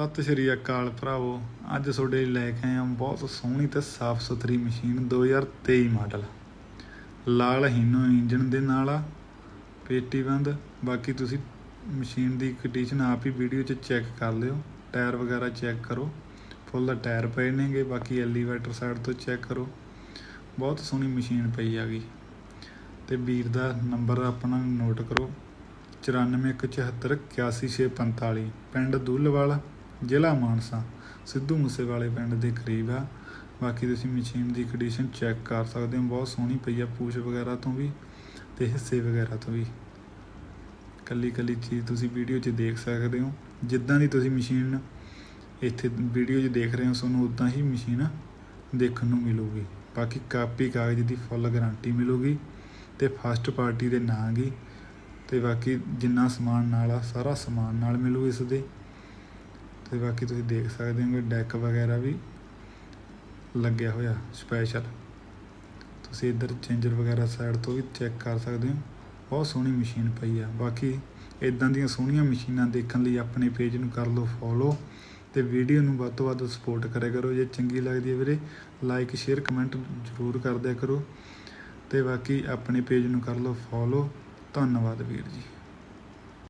ਸਤਿ ਸ਼੍ਰੀ ਅਕਾਲ ਭਰਾਵੋ। ਅੱਜ ਤੁਹਾਡੇ ਲਈ ਲੈ ਕੇ ਆਏ ਹਾਂ ਬਹੁਤ ਸੋਹਣੀ ਤੇ ਸਾਫ਼ ਸੁਥਰੀ ਮਸ਼ੀਨ 2023 ਮਾਡਲ। ਲਾਲ ਹੀਨੋ ਇੰਜਨ ਦੇ ਨਾਲ ਆ ਪੇਟੀ ਬੰਦ ਬਾਕੀ ਤੁਸੀਂ ਮਸ਼ੀਨ ਦੀ ਕੰਡੀਸ਼ਨ ਆਪ ਹੀ ਵੀਡੀਓ 'ਚ ਚੈੱਕ ਕਰ ਲਿਓ, ਟਾਇਰ ਵਗੈਰਾ ਚੈੱਕ ਕਰੋ। ਫੁੱਲ ਦਾ ਟਾਇਰ ਪਏ ਨੇਗੇ, ਬਾਕੀ ਐਲੀਵੇਟਰ ਸਾਈਡ ਤੋਂ ਚੈੱਕ ਕਰੋ। ਬਹੁਤ ਸੋਹਣੀ ਮਸ਼ੀਨ ਪਈ ਆ ਗਈ। ਤੇ ਵੀਰ ਦਾ ਨੰਬਰ ਆਪਣਾ ਨੋਟ ਕਰੋ 9417781645 ਪਿੰਡ ਦੁੱਲਵਾਲ। ਜ਼ਿਲ੍ਹਾ ਮਾਨਸਾ, ਸਿੱਧੂ ਮੂਸੇਵਾਲੇ ਪਿੰਡ ਦੇ ਕਰੀਬ ਆ। ਬਾਕੀ ਤੁਸੀਂ ਮਸ਼ੀਨ ਦੀ ਕੰਡੀਸ਼ਨ ਚੈੱਕ ਕਰ ਸਕਦੇ ਹੋ। ਬਹੁਤ ਸੋਹਣੀ ਪਈ ਆ ਪੂਛ ਵਗੈਰਾ ਤੋਂ ਵੀ ਤੇ ਹਿੱਸੇ ਵਗੈਰਾ ਤੋਂ ਵੀ। ਕੱਲੀ ਕੱਲੀ ਚੀਜ਼ ਤੁਸੀਂ ਵੀਡੀਓ 'ਚ ਦੇਖ ਸਕਦੇ ਹੋ। ਜਿੱਦਾਂ ਦੀ ਤੁਸੀਂ ਮਸ਼ੀਨ ਇੱਥੇ ਵੀਡੀਓ 'ਚ ਦੇਖ ਰਹੇ ਹੋ, ਤੁਹਾਨੂੰ ਉਦਾਂ ਹੀ ਮਸ਼ੀਨ ਦੇਖਣ ਨੂੰ ਮਿਲੂਗੀ। ਬਾਕੀ ਕਾਪੀ ਕਾਗਜ਼ ਦੀ ਫੁੱਲ ਗਾਰੰਟੀ ਮਿਲੂਗੀ ਤੇ ਫਸਟ ਪਾਰਟੀ ਦੇ ਨਾਂ ਗਈ ਤੇ ਬਾਕੀ ਜਿੰਨਾ ਸਮਾਨ ਨਾਲ ਆ, ਸਾਰਾ ਸਮਾਨ ਨਾਲ ਮਿਲੂ ਇਸ ਦੇ। ਤੇ ਬਾਕੀ ਤੁਸੀਂ ਦੇਖ ਸਕਦੇ ਹੋ ਕਿ ਡੈਕ ਵਗੈਰਾ ਵੀ ਲੱਗਿਆ ਹੋਇਆ ਸਪੈਸ਼ਲ ਤੁਸੀਂ ਇੱਧਰ ਚੇਂਜਰ ਵਗੈਰਾ ਸਾਈਡ ਤੋਂ ਵੀ ਚੈੱਕ ਕਰ ਸਕਦੇ ਹੋ। ਬਹੁਤ ਸੋਹਣੀ ਮਸ਼ੀਨ ਪਈ ਆ। ਬਾਕੀ ਇਦਾਂ ਦੀਆਂ ਸੋਹਣੀਆਂ ਮਸ਼ੀਨਾਂ ਦੇਖਣ ਲਈ ਆਪਣੇ ਪੇਜ ਨੂੰ ਕਰ ਲਓ ਫੋਲੋ ਤੇ ਵੀਡੀਓ ਨੂੰ ਵੱਧ ਤੋਂ ਵੱਧ ਸਪੋਰਟ ਕਰਿਆ ਕਰੋ। ਜੇ ਚੰਗੀ ਲੱਗਦੀ ਹੈ ਵੀਰੇ ਲਾਈਕ ਸ਼ੇਅਰ ਕਮੈਂਟ ਜ਼ਰੂਰ ਕਰ ਦਿਆ ਕਰੋ। ਤੇ ਬਾਕੀ ਆਪਣੇ ਪੇਜ ਨੂੰ ਕਰ ਲਓ ਫੋਲੋ ਧੰਨਵਾਦ ਵੀਰ ਜੀ।